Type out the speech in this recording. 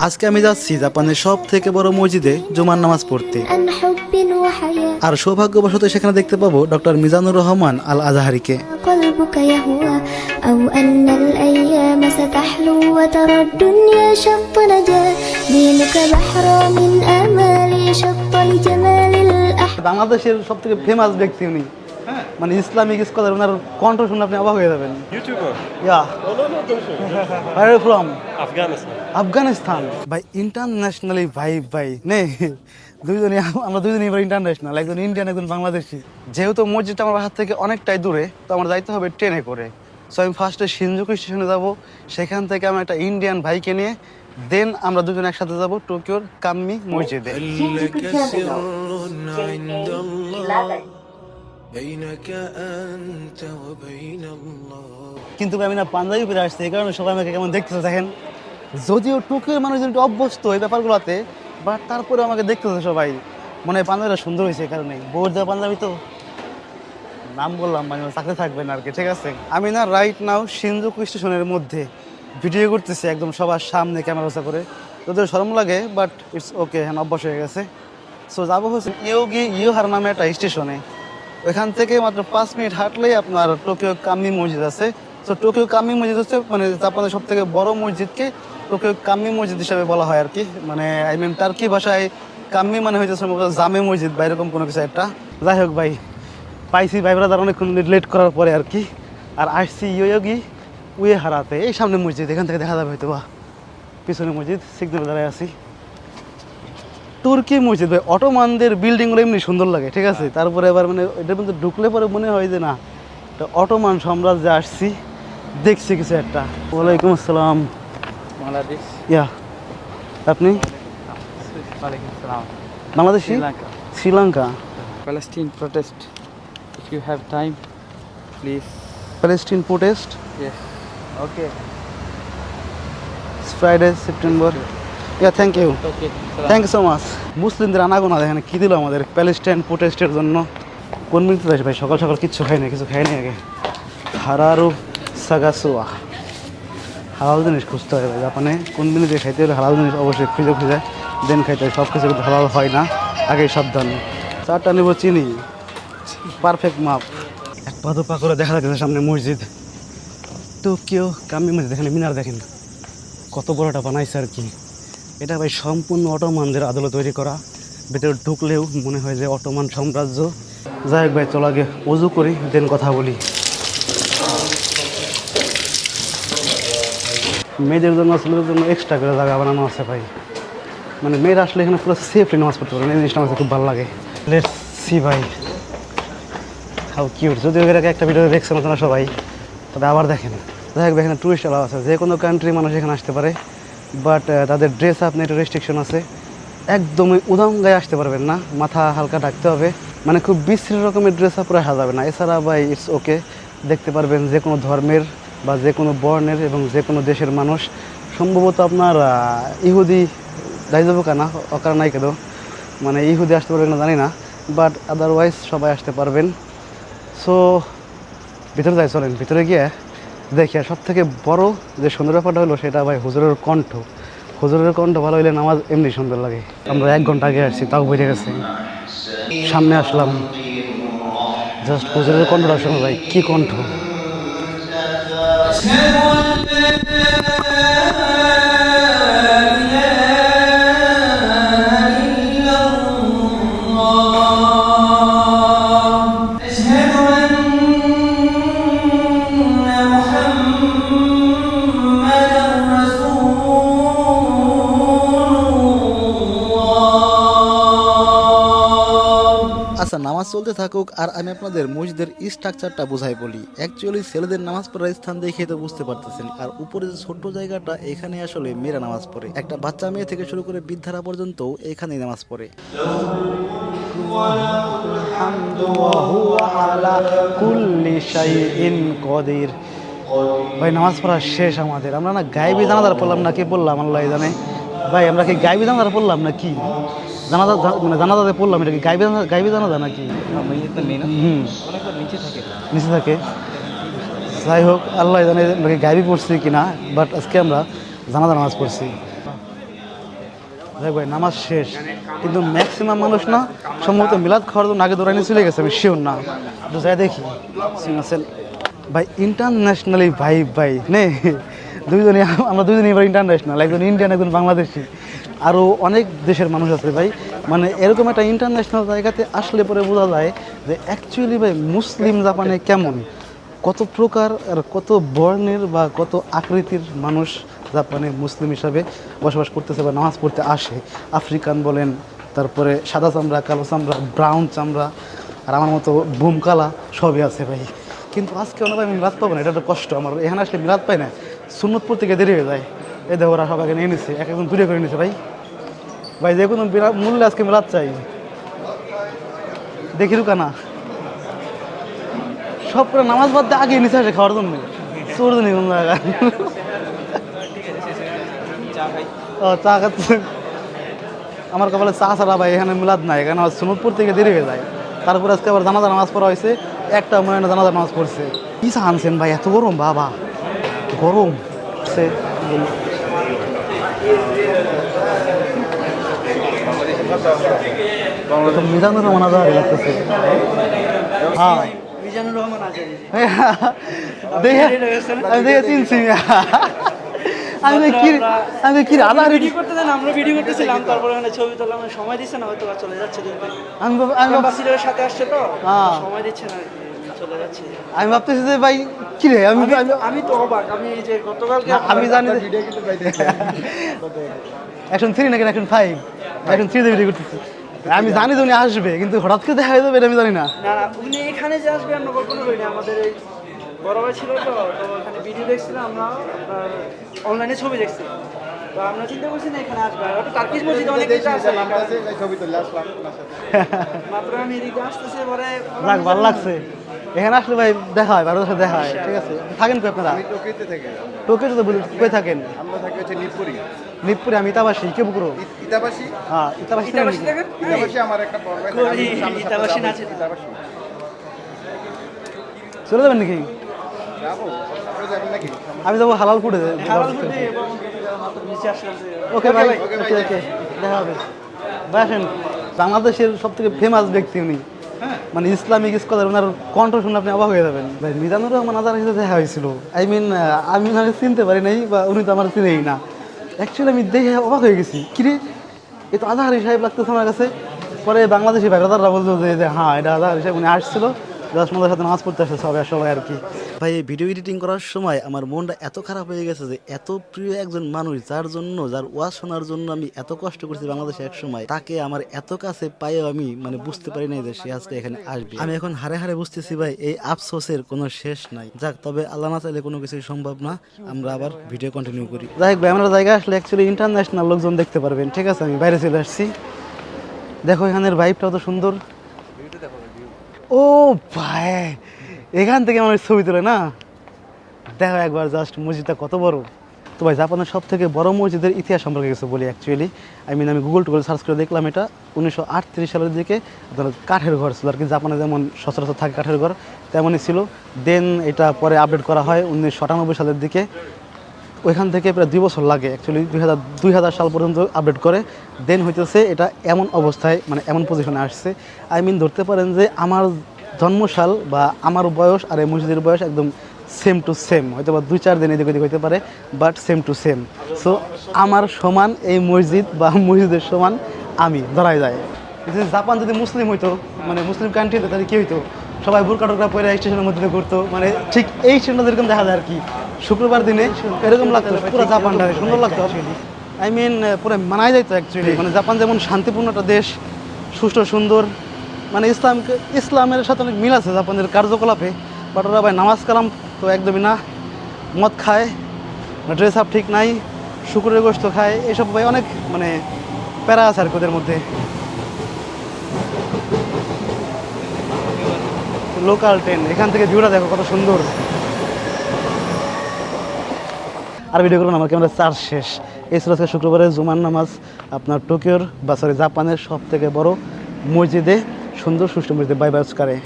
আজকে আমি যাচ্ছি জাপানের সব থেকে বড় মসজিদে জুমার নামাজ পড়তে। আর সৌভাগ্যবশত সেখানে দেখতে পাবো ডক্টর মিজানুর রহমান আল আজাহারিকে বাংলাদেশের সব থেকে ফেমাস ব্যক্তি উনি। মানে ইসলামিক স্কলার ওনার কণ্ঠ শুনে আপনি অবাক হয়ে যাবেন? ইয়া from? আফগানিস্তান। ভাই ইন্টারন্যাশনালি ভাই ভাই নে দুইজনই আমরা দুইজনই এবার ইন্টারন্যাশনাল একজন ইন্ডিয়ান একজন বাংলাদেশি। যেহেতু মসজিদটা আমার হাত থেকে অনেকটাই দূরে তো আমার যাইতে হবে ট্রেনে করে। সো আমি ফার্স্টে সিনজুকু স্টেশনে যাব সেখান থেকে আমি একটা ইন্ডিয়ান ভাইকে নিয়ে দেন আমরা দুজন একসাথে যাব টোকিওর কাম্মি মসজিদে। কিন্তু আমি না পাঞ্জাবি ফিরে আসছি, এই কারণে সবাই আমাকে কেমন দেখতেছে, দেখেন। যদিও টুকির মানুষজন একটু অভ্যস্ত এই ব্যাপারগুলোতে বাট তারপরে আমাকে দেখতেছে সবাই। মনে হয় পাঞ্জাবিটা সুন্দর হয়েছে এই কারণে বোর দেওয়া পাঞ্জাবি তো নাম বললাম মানে চাকরি থাকবে না আর কি, ঠিক আছে? আমি না রাইট নাও সিনজুকু স্টেশনের মধ্যে ভিডিও করতেছি একদম সবার সামনে ক্যামেরা করে। তোদের সরম লাগে বাট ইটস ওকে হ্যাঁ অভ্যাস হয়ে গেছে। সো যাব হচ্ছে ইয়োগি ইয়োহার নামে একটা স্টেশনে। ওইখান থেকে মাত্র পাঁচ মিনিট হাঁটলেই আপনার টোকিও কামি মসজিদ আছে। তো টোকিও কামি মসজিদ হচ্ছে মানে জাপানের সব থেকে বড় মসজিদকে টোকিও কামি মসজিদ হিসাবে বলা হয় আর কি। মানে আই মিন টার্কি ভাষায় কামি মানে হয়েছে জামে মসজিদ বা এরকম কোনো কিছু একটা। যাই হোক ভাই, পাইছি ভাই ব্রাদার অনেকক্ষণ লেট করার পরে আর কি। আর আসছি ইয়োগি উয়ে হারাতে এই সামনে মসজিদ, এখান থেকে দেখা যাবে হয়তো বা পিছনে মসজিদ সিগন্যাল দাঁড়ায় আছি। তুর্কি মসজিদ ভাই অটোমানদের বিল্ডিংগুলো এমনি সুন্দর লাগে ঠিক আছে? তারপরে এবার মানে এটার মধ্যে ঢুকলে পরে মনে হয় যে না এটা অটোমান সাম্রাজ্যে আসছি দেখছি কিছু একটা। ওয়ালাইকুম আসসালাম। বাংলাদেশ। ইয়া আপনি? Bangladeshi? Sri Lanka. Sri Lanka. Palestine protest if you have time please Palestine protest yes okay Friday September yeah thank you thank you so much মুসলিমদের আনাগোনা দেখেন কী দিল আমাদের? প্যালেস্টাইন প্রোটেস্টের জন্য। কোন মিনিট আসে ভাই সকাল সকাল কিচ্ছু খাই না কিছু খাই না আগে। হারারু সাগাসুয়া। হালাল জিনিস খুঁজতে হয় ভাই জাপানে। কোন মিনিটে খাইতে হলে হালাল জিনিস অবশ্যই খুঁজে খুঁজে দেন খাইতে হয় সব কিছু হালাল হয় না। আগে সাবধান। চারটা নেব চিনি। পারফেক্ট মাপ এক পা দু পা করে দেখা যাচ্ছে সামনে মসজিদ। টোকিও কামি মসজিদ এখানে মিনার দেখেন। কত বড়টা বানাইছে আর কি। এটা ভাই সম্পূর্ণ অটোমানদের আদালত তৈরি করা। ভেতরে ঢুকলেও মনে হয় যে অটোমান সাম্রাজ্য। যাই হোক ভাই, চল আগে অজু করি, দেন কথা বলি। মেয়েদের জন্য, ছেলেদের জন্য এক্সট্রা করে জায়গা বানানো আছে ভাই। মানে মেয়েরা আসলে এখানে পুরো সেফলি নামাজ পড়তে পারে এই জিনিসটা আমার খুব ভালো লাগে। লেটস সি ভাই হাউ কিউট যদিও আগে একটা ভিডিও দেখছেন আপনারা সবাই, তবে আবার দেখেন। যাই হোক এখানে টুরিস্ট অ্যালাউ আছে। যে কোনো কান্ট্রি মানুষ এখানে আসতে পারে। বাট তাদের ড্রেস আপনি একটু রেস্ট্রিকশন আছে। একদমই উদাম গায়ে আসতে পারবেন না। মাথা হালকা ঢাকতে হবে। মানে খুব বিশ্রী রকমের ড্রেস আপ আসা যাবে না। এছাড়া ভাই ইটস ওকে দেখতে পারবেন যে কোনো ধর্মের বা যে কোনো বর্ণের এবং যে কোনো দেশের মানুষ। সম্ভবত আপনার ইহুদি দায়িত্ব কেনা, অকার নাই কেন? মানে ইহুদি আসতে পারবেন না, জানি না। বাট আদারওয়াইজ সবাই আসতে পারবেন। সো ভিতরে যাই, চলেন। ভিতরে গিয়ে দেখি আর সব থেকে বড় যে সুন্দর ব্যাপারটা হলো সেটা ভাই হুজুরের কণ্ঠ। হুজুরের কণ্ঠ ভালো হইলে নামাজ এমনি সুন্দর লাগে। আমরা এক ঘণ্টা আগে আসছি, তাও বেড়ে গেছে। সামনে আসলাম। জাস্ট হুজুরের কণ্ঠটা শোনো ভাই, কি কণ্ঠ। আচ্ছা নামাজ চলতে থাকুক আর আমি আপনাদের মসজিদের স্ট্রাকচারটা বোঝাই বলি। অ্যাকচুয়ালি ছেলেদের নামাজ পড়ার স্থান দেখে তো বুঝতে পারতেছেন। আর উপরে যে ছোট্ট জায়গাটা, এখানে আসলে মেয়েরা নামাজ পড়ে। একটা বাচ্চা মেয়ে থেকে শুরু করে বৃদ্ধারা পর্যন্ত এখানেই নামাজ পড়ে। ভাই, নামাজ পড়া শেষ আমাদের। আমরা না গাইবি জানাজার পড়লাম না, কি বললাম? আল্লাহ জানে। ভাই, আমরা কি গাইবি জানাজার পড়লাম না কি জানাজা মানে জানাজাতে পড়লাম এটা কি গাইবি গাইবি জানাজা নাকি? হুম। নিচে থাকে। যাই হোক আল্লাহ জানে আমরা কি গাইবি পড়ছি কিনা বাট আজকে আমরা জানাজা নামাজ পড়ছি। দেখ ভাই নামাজ শেষ। কিন্তু ম্যাক্সিমাম মানুষ না সম্ভবত মিলাদ খাওয়ার জন্য আগে দৌড়ানি চলে গেছে আমি শিওর না। তো যাই দেখি। সিনাসেল ভাই ইন্টারন্যাশনালি ভাই ভাই নে। দুইজনই আমরা দুইজনই এবার ইন্টারন্যাশনাল একজন ইন্ডিয়ান একজন বাংলাদেশি। আরও অনেক দেশের মানুষ আছে ভাই। মানে এরকম একটা ইন্টারন্যাশনাল জায়গাতে আসলে পরে বোঝা যায় যে অ্যাকচুয়ালি ভাই মুসলিম জাপানে কেমন? কত প্রকার আর কত বর্ণের বা কত আকৃতির মানুষ জাপানে মুসলিম হিসাবে বসবাস করতেছে বা নামাজ পড়তে আসে। আফ্রিকান বলেন, তারপরে সাদা চামড়া, কালো চামড়া ব্রাউন চামড়া, আর আমার মতো বুমকালা সবই আছে ভাই। কিন্তু আজকে অনেক আমি মিলাদ পাবো না, এটা একটা কষ্ট, আমার এখানে আসলে মিলাদ পাই না। সুন্নত পড়তে গিয়ে দেরি হয়ে যায়। এই দেখো, ওরা সবাইকে নিয়ে নিছে, এক একজন দূরে করে নিছে ভাই। ভাই, যে কোনো মূল্যে আজকে মিলাদ চাই। দেখি রুকানা সব করে নামাজ বাদ দিয়ে আগে নিচে আসে খাওয়ার জন্য। চোর জন্য কোন জায়গা। ও, চা খাচ্ছে। আমার কপালে চা ছাড়া ভাই এখানে মিলাদ নাই এখানে আমার সুনতপুর থেকে দেরি হয়ে যায়। তারপরে আজকে আবার জানাজা নামাজ পড়া হয়েছে, একটা মনে জানাজা নামাজ পড়ছে। কি আনছেন ভাই, এত গরম, বাবা। গরম। সে তো মিজানুর রহমান আজহারি লাগতেছে। হ্যাঁ। মিজানুর রহমান আজারি দেখে আমি দেখে চিনছি আমি কি আমি কি আধার ভিডিও করতে দেন আমরা ভিডিও করতেছিলাম তারপরে ওখানে ছবি তুললাম সময় দিচ্ছে না হয়তো চলে যাচ্ছে আমি আমি সাথে আসছে তো হ্যাঁ। সময় দিচ্ছে না চলে যাচ্ছে। আমি ভাবতেছি যে ভাই কি রে আমি আমি তো অবাক আমি যে গতকালকে না, আমি জানি এখন থ্রি নাকি এখন ফাইভ এখন থ্রি ভিডিও করতেছি। আমি জানি যে উনি আসবে কিন্তু হঠাৎ করে দেখা যাবে এটা আমি জানি না। না উনি এখানে যে আসবে আমরা করিনি আমাদের এই বড় ভাই ছিল তো তো ওখানে ভিডিও দেখছিলাম আমরা অনলাইনে ছবি দেখছি। তো আমরা চিন্তা করছি না এখানে আসবে। আর মসজিদ অনেক কিছু আছে। মাত্র আমি এদিকে আসতেছে পরে ভালো লাগছে। এখানে আসলে ভাই দেখা হয় সাথে দেখা হয় ঠিক আছে? থাকেন কই আপনারা? থেকে টোকিওতে তো বলি কই থাকেন? আমরা থাকি হচ্ছে নিপুরি নিপুরে আমি ইতাবাসী কেবুকুরো ইতাবাসী? হ্যাঁ ইতাবাসী দেখেন ইতাবাসী আমার একটা ইতাবাসী ইতাবাসী। চলে যাবেন নাকি? আমি যাব হালাল ফুটে ওকে ভাই ওকে ওকে দেখা হবে। ভাই আসেন বাংলাদেশের সব থেকে ফেমাস ব্যক্তি উনি। মানে ইসলামিক স্কলার ওনার কণ্ঠ শুনে আপনি অবাক হয়ে যাবেন। ভাই, মিজানুর রহমান আদার সাথে দেখা হয়েছিল। আই মিন আমি ওনাকে চিনতে পারি নাই বা উনি তো আমার চিনেই না। অ্যাকচুয়ালি আমি দেখে অবাক হয়ে গেছি। কিরে এ তো আদাহারি সাহেব লাগতেছে আমার কাছে। পরে বাংলাদেশি ভাই দাদাররা বলতো যে হ্যাঁ এটা আদাহারি সাহেব, উনি আসছিল। জাস্ট আমাদের সাথে নামাজ পড়তে আসছে সবাই সবাই আর কি। ভাই এই ভিডিও এডিটিং করার সময় আমার মনটা এত খারাপ হয়ে গেছে যে এত প্রিয় একজন মানুষ যার জন্য যার ওয়াজ শোনার জন্য আমি এত কষ্ট করছি বাংলাদেশে এক সময় তাকে আমার এত কাছে পাইও আমি মানে বুঝতে পারি নাই যে সে আজকে এখানে আসবে। আমি এখন হারে হারে বুঝতেছি ভাই এই আফসোসের কোনো শেষ নাই। যাক তবে আল্লাহ না চাইলে কোনো কিছুই সম্ভব না। আমরা আবার ভিডিও কন্টিনিউ করি। যাই হোক ভাই আমরা জায়গায় আসলে অ্যাকচুয়ালি ইন্টারন্যাশনাল লোকজন দেখতে পারবেন। ঠিক আছে আমি বাইরে চলে আসছি। দেখো এখানের ভাইবটাও তো সুন্দর। ও ভাই, এখান থেকে আমার ছবি তোলে না? দেখো একবার জাস্ট মসজিদটা কত বড়। তো ভাই, জাপানের সব থেকে বড় মসজিদের ইতিহাস সম্পর্কে কিছু বলি অ্যাকচুয়ালি আই মিন আমি গুগল টুগল সার্চ করে দেখলাম এটা। উনিশশো আটত্রিশ সালের দিকে আপনার কাঠের ঘর ছিল আর কি। জাপানে যেমন সচরাচর থাকে কাঠের ঘর, তেমনই ছিল। দেন এটা পরে আপডেট করা হয় উনিশশো আটানব্বই সালের দিকে। ওইখান থেকে প্রায় দুই বছর লাগে অ্যাকচুয়ালি দুই হাজার দুই হাজার সাল পর্যন্ত আপডেট করে। দেন হইতেছে এটা এমন অবস্থায় মানে এমন পজিশনে আসছে। আই মিন ধরতে পারেন যে আমার জন্মসাল বা আমার বয়স আর এই মসজিদের বয়স একদম সেম টু সেম হয়তো বা দুই চার দিন এদিক ওদিক হইতে পারে but same to same so আমার সমান এই মসজিদ বা মসজিদের সমান আমি, ধরাই যায়। জাপান যদি মুসলিম হইতো মানে মুসলিম কান্ট্রি হতো তাহলে কি হইতো? সবাই বুরকা টুকরা পরে স্টেশনের মধ্যে ঘুরতো মানে ঠিক এই স্টেশনটা যেরকম দেখা যায় আর কি। শুক্রবার দিনে এরকম লাগতো, পুরো জাপানটা সুন্দর লাগতো। আই মিন পুরো মানায় যাইতো অ্যাকচুয়ালি মানে জাপান যেমন শান্তিপূর্ণ একটা দেশ, সুষ্ঠু, সুন্দর মানে ইসলামকে, ইসলামের সাথে অনেক মিল আছে জাপানের কার্যকলাপে বাট ওরা ভাই নামাজ কালাম তো একদমই না, মদ খায় ড্রেস আপ ঠিক নাই, শুকুরের গোস্ত খায়, এসব ভাই অনেক মানে প্যারা আছে আর ওদের মধ্যে। লোকাল ট্রেন এখান থেকে ভিউটা দেখো কত সুন্দর। আর ভিডিও করুন আমার ক্যামেরা চার্জ শেষ। এই ছিল আজকে শুক্রবারের জুমার নামাজ। আপনার টোকিওর বা সরি জাপানের সব থেকে বড় মসজিদে সুন্দর সুষ্ঠু মসজিদে বাইবাস বাই